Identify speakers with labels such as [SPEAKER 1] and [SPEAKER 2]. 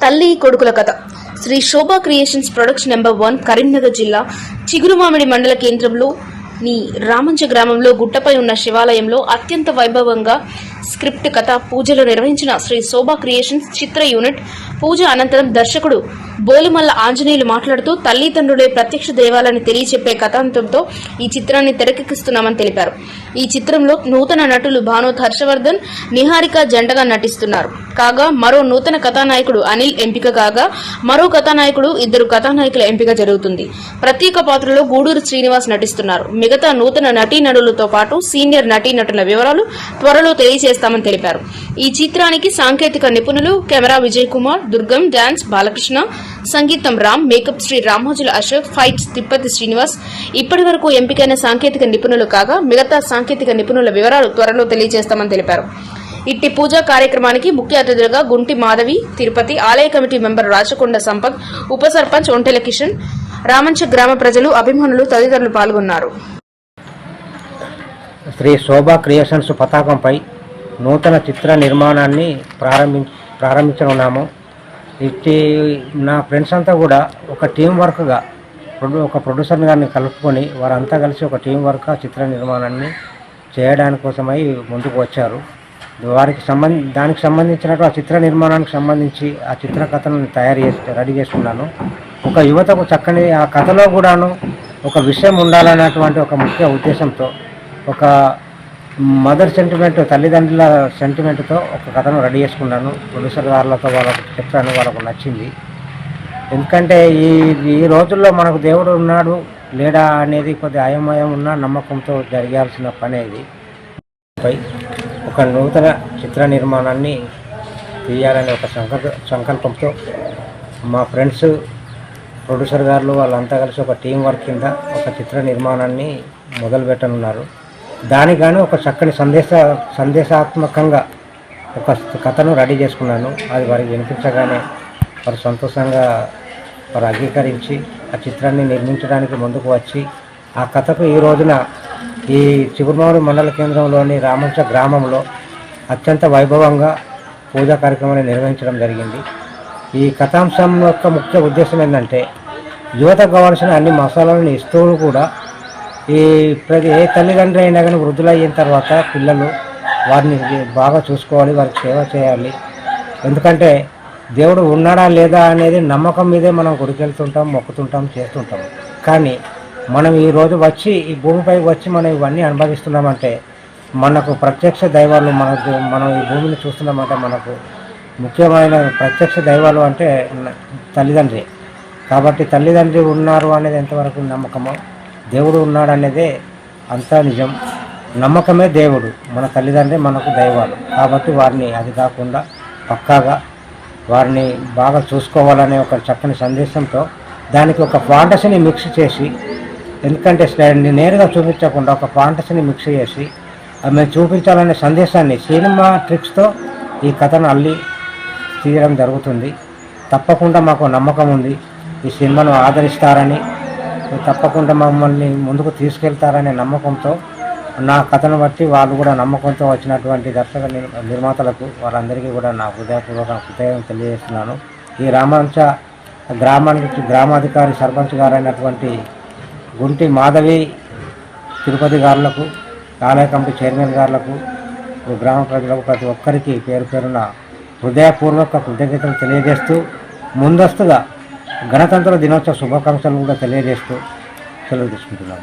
[SPEAKER 1] తల్లి కొడుకుల కథ. Shri Shobha creations products number one Karimnagar జిల్లా చిగురుమామిడి మండల కేంద్రంలో నీ రామంచ గ్రామంలో గుట్టపై ఉన్న శివాలయంలో అత్యంత వైభవంగా స్క్రిప్ట్ కథ పూజలు నిర్వహించిన శ్రీ శోభా క్రియేషన్స్ చిత్ర యూనిట్. పూజ అనంతరం దర్శకుడు బోలుమల్ల ఆంజనేయులు మాట్లాడుతూ తల్లిదండ్రులే ప్రత్యక్ష దైవాలని తెలియచెప్పే కథాంతంతో ఈ చిత్రాన్ని తెరకెక్కిస్తున్నామని తెలిపారు. ఈ చిత్రంలో నూతన నటులు భానోత్ హర్షవర్ధన్ నిహారిక జంటగా నటిస్తున్నారు. కాగా మరో నూతన కథానాయకుడు అనిల్ ఎంపిక కాగా మరో కథానాయకుడు ఇద్దరు కథానాయకుల ఎంపిక జరుగుతుంది. ప్రత్యేక పాత్రలో గూడూరు శ్రీనివాస్ నటిస్తున్నారు. మిగతా నూతన నటీనటులతో పాటు సీనియర్ నటీనటుల వివరాలు త్వరలో తెలియజేస్తామని తెలిపారు. ఈ చిత్రానికి సాంకేతిక నిపుణులు కెమెరా విజయ్ కుమార్ దుర్గం డాన్స్ బాలకృష్ణ సంగీతం రామ్ మేకప్ శ్రీ రామోజుల అశోక్ ఫైట్స్ తిప్పతి శ్రీనివాస్. ఇప్పటి వరకు ఎంపికైన సాంకేతిక నిపుణులు కాగా మిగతా సాంకేతిక నిపుణుల వివరాలు త్వరలో తెలియజేస్తామని తెలిపారు. ఇట్టి పూజా కార్యక్రమానికి ముఖ్య అతిథులుగా గుంటి మాధవి తిరుపతి ఆలయ కమిటీ మెంబర్ రాచకొండ సంపత్ ఉప సర్పంచ్ ఒంటెల కిషన్ రామంచ గ్రామ ప్రజలు అభిమానులు తదితరులు పాల్గొన్నారు.
[SPEAKER 2] శ్రీ శోభా క్రియేషన్స్ పతాకంపై నూతన చిత్ర నిర్మాణాన్ని ప్రారంభి ప్రారంభించనున్నాము. ఇది నా ఫ్రెండ్స్ అంతా కూడా ఒక టీం వర్క్గా ఒక ప్రొడ్యూసర్ గారిని కలుపుకొని వారంతా కలిసి ఒక టీం వర్క్ ఆ చిత్ర నిర్మాణాన్ని చేయడానికి కోసమై ముందుకు వచ్చారు. వారికి సంబంధ దానికి సంబంధించినట్టు ఆ చిత్ర నిర్మాణానికి సంబంధించి ఆ చిత్ర కథను తయారు చేసి రెడీ చేసుకున్నాను ఒక యువతకు చక్కని ఆ కథలో కూడాను ఒక విషయం ఉండాలన్నటువంటి ఒక ముఖ్య ఉద్దేశంతో ఒక మదర్ సెంటిమెంట్ తల్లిదండ్రుల సెంటిమెంట్తో ఒక కథను రెడీ చేసుకున్నాను. ప్రొడ్యూసర్ గారులతో వాళ్ళకు చెప్పాను వాళ్ళకు నచ్చింది. ఎందుకంటే ఈ ఈ రోజుల్లో మనకు దేవుడు ఉన్నాడు లేడా అనేది కొద్ది అయమయం ఉన్న నమ్మకంతో జరగాల్సిన పని ఇది పై ఒక నూతన చిత్ర నిర్మాణాన్ని తీయాలనే ఒక సంకల్ప సంకల్పంతో మా ఫ్రెండ్స్ ప్రొడ్యూసర్ గారు వాళ్ళంతా కలిసి ఒక టీం వర్క్ కింద ఒక చిత్ర నిర్మాణాన్ని మొదలు పెట్టనున్నారు దానికి గాను ఒక చక్కని సందేశ సందేశాత్మకంగా ఒక కథను రెడీ చేసుకున్నాను. అది వారికి వినిపించగానే వారు సంతోషంగా వారు అంగీకరించి ఆ చిత్రాన్ని నిర్మించడానికి ముందుకు వచ్చి ఆ కథకు ఈ రోజున ఈ చిగురుమావుడి మండల కేంద్రంలోని రామంచ గ్రామంలో అత్యంత వైభవంగా పూజా కార్యక్రమాన్ని నిర్వహించడం జరిగింది. ఈ కథాంశం యొక్క ముఖ్య ఉద్దేశం ఏంటంటే యువతకు కావాల్సిన అన్ని మసాలాలను ఇస్తూ కూడా ఈ ప్రతి ఏ తల్లిదండ్రి అయినా కానీ వృద్ధులు అయిన తర్వాత పిల్లలు వారిని బాగా చూసుకోవాలి వారికి సేవ చేయాలి. ఎందుకంటే దేవుడు ఉన్నాడా లేదా అనేది నమ్మకం మీదే మనం గుడికెళ్తుంటాం మొక్కుతుంటాం చేస్తుంటాం. కానీ మనం ఈరోజు వచ్చి ఈ భూమిపైకి వచ్చి మనం ఇవన్నీ అనుభవిస్తున్నామంటే మనకు ప్రత్యక్ష దైవాలు మనకు మనం ఈ భూమిని చూస్తున్నామంటే మనకు ముఖ్యమైన ప్రత్యక్ష దైవాలు అంటే తల్లిదండ్రి. కాబట్టి తల్లిదండ్రి ఉన్నారు అనేది ఎంతవరకు నమ్మకమో దేవుడు ఉన్నాడు అనేదే అంతా నిజం. నమ్మకమే దేవుడు. మన తల్లిదండ్రి మనకు దైవాలు. కాబట్టి వారిని అది కాకుండా పక్కాగా వారిని బాగా చూసుకోవాలనే ఒక చక్కని సందేశంతో దానికి ఒక ఫాంటసీని మిక్స్ చేసి ఎందుకంటే స్లైడ్ నేరుగా చూపించకుండా ఒక ఫాంటసీని మిక్స్ చేసి మేము చూపించాలనే సందేశాన్ని సినిమా ట్రిక్స్తో ఈ కథను అల్లి తీయడం జరుగుతుంది. తప్పకుండా మాకు నమ్మకం ఉంది. ఈ సినిమాను ఆదరిస్తారని తప్పకుండా మమ్మల్ని ముందుకు తీసుకెళ్తారనే నమ్మకంతో నా కథను బట్టి వాళ్ళు కూడా నమ్మకంతో వచ్చినటువంటి దర్శక నిర్మాతలకు వాళ్ళందరికీ కూడా నా హృదయపూర్వక హృదయం తెలియజేస్తున్నాను. ఈ రామాంశ గ్రామానికి గ్రామాధికారి సర్పంచ్ గారైనటువంటి గుంటి మాధవి తిరుపతి గారులకు ఆలయ కమిటీ చైర్మన్ గారులకు గ్రామ ప్రజలకు ప్రతి ఒక్కరికి పేరు పేరున హృదయపూర్వక కృతజ్ఞతలు తెలియజేస్తూ ముందస్తుగా గణతంత్ర దినోత్సవ శుభాకాంక్షలు కూడా తెలియజేస్తూ సెలవు తీసుకుంటున్నాను.